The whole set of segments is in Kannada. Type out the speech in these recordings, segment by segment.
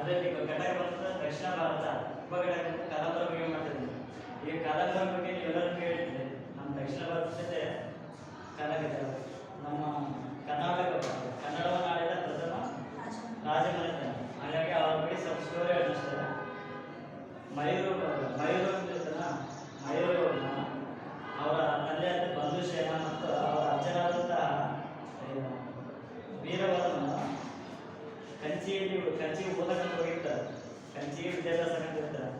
ಅದರಲ್ಲಿ ಈಗ ಘಟಕ ಭಾರತ ದಕ್ಷಿಣ ಭಾರತ ಉಪಘಟಕವನ್ನು ಬಗ್ಗೆ ಮಾಡ್ತಿದ್ದೀನಿ. ಈಗ ಕಾಲಂಬರ ಬಗ್ಗೆ ಎಲ್ಲರೂ ಕೇಳ್ತಿದ್ದೆ ನಮ್ಮ ದಕ್ಷಿಣ ಭಾರತ ಜೊತೆ ಕಲಾವಿದ ನಮ್ಮ ಕರ್ನಾಟಕ ಕನ್ನಡವನ್ನು ಕಂಚಿಗೆ ಓದಕ್ಕೆ ಹೋಗಿರ್ತಾರೆ. ಕಂಚಿಗೆ ವಿದ್ಯಾಭ್ಯಾಸ ಕಂಡಿರ್ತಾರೆ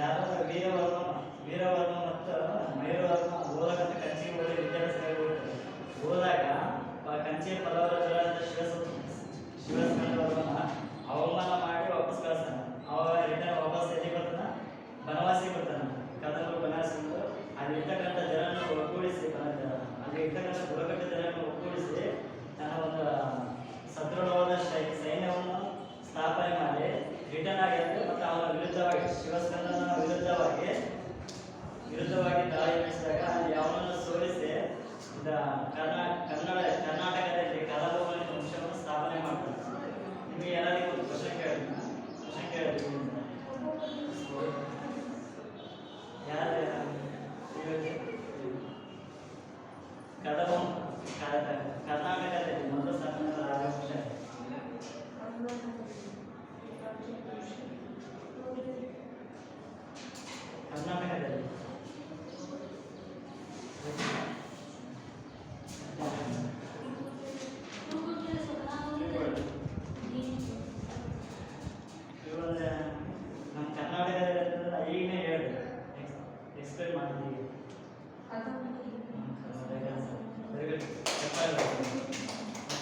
ಯಾರಾದ್ರೂ ವೀರವರ್ಮ ವೀರವರ್ಮ ಮತ್ತು ಮಯೂರವರ್ಮ ಓದಕ್ಕಂತ ಕಂಚಿಗೆ ಓದಿರ್ತಾರೆ.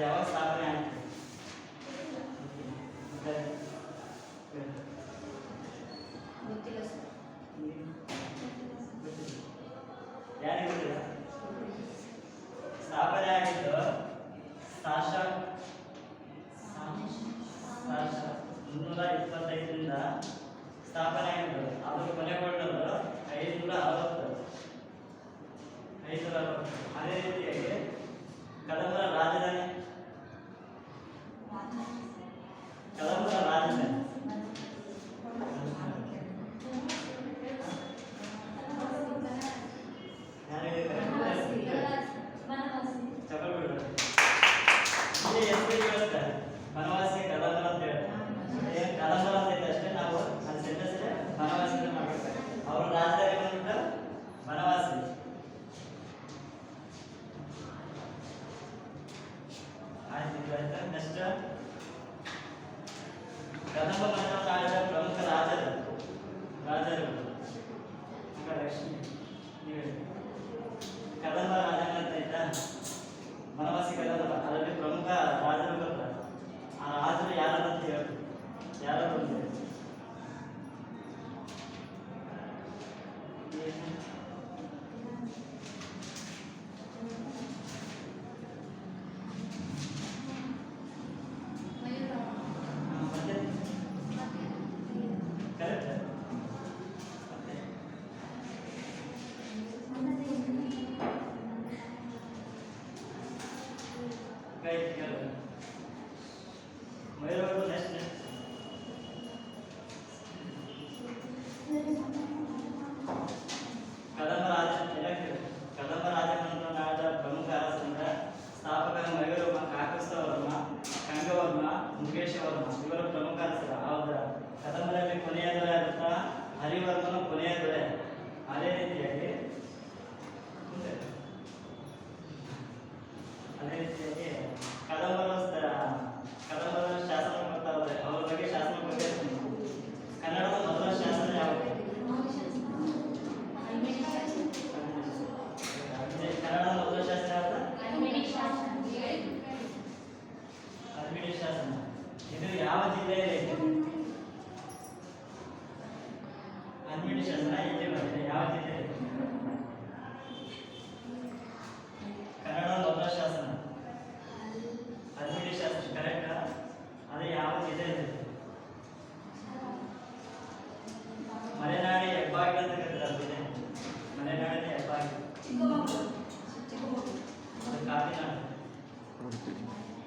ಅದು ಯಾವಾಗ ಸ್ಥಾಪನೆ ಆಯಿತು ಗೊತ್ತಿಲ್ಲ? ಸ್ಥಾಪನೆ ಆಗಿದ್ದು ಸಾಶ ಮುನ್ನೂರ ಇಪ್ಪತ್ತೈದರಿಂದ ಸ್ಥಾಪನೆ ಆಗಿದ್ದು ಅದು ಕೊನೆಗೊಂಡದ್ದು ಐದುನೂರ ಅರವತ್ತು. ಐದುನೂರ ಅರವತ್ತು. ಅದೇ ರೀತಿಯಾಗಿ ಕದಂಬರ ರಾಜಧಾನಿ గతంలో కనుక రాజా ప్రముఖ రాజరు రాజరు ఇంకా లక్ష్మి కదంబ Thank you.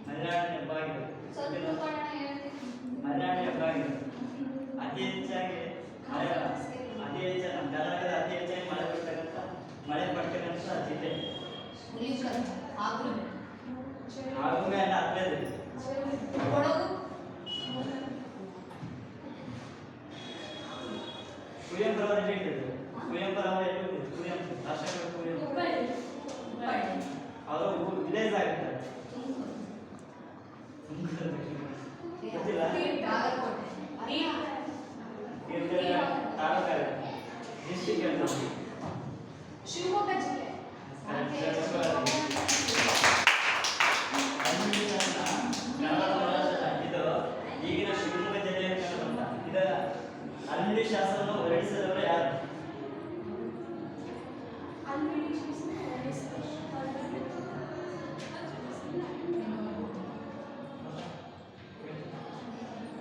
ಮಲೆನಾಡಿನ ಹೆಬ್ಬಾಗಿ ಮಲೆನಾಡಿನ ಹೆಬ್ಬಾಗಿ ಅತಿ ಹೆಚ್ಚಾಗಿ ಮಳೆ ಅತಿ ಹೆಚ್ಚಾಗಿ ನಮ್ಮ ಕರ್ನಾಟಕದ ಅತಿ ಹೆಚ್ಚಾಗಿ ಮಳೆ ಬರ್ತಕ್ಕಂಥ ಮಳೆ ಬರ್ತಕ್ಕಂಥ ಜಿಲ್ಲೆ ಆಗುಂಬೆ ಅಲ್ಲ ಹತ್ತನೇದು ಕುವೆಂಪುರವರ ಎಲ್ಲಿ ಇಟ್ಟಿದ್ರು ಕುವೆಂಪುರವರ ಎಲ್ಲಿ ಇಟ್ಟಿದ್ರು ಕುವೆಂಪು ರಾಷ್ಟ್ರಕವಿ ಕುವೆಂಪು ಶಿವಮೊಗ್ಗ ಜಿಲ್ಲೆ. ಇದು ಈಗಿನ ಶಿವಮೊಗ್ಗ ಜಿಲ್ಲೆಯಲ್ಲಿ ಕಂಡುಬಂದ ಇದ ಹಲ್ಮಿಡಿ ಶಾಸನವನ್ನು ಹೊರಡಿಸಿದವರು ಯಾರು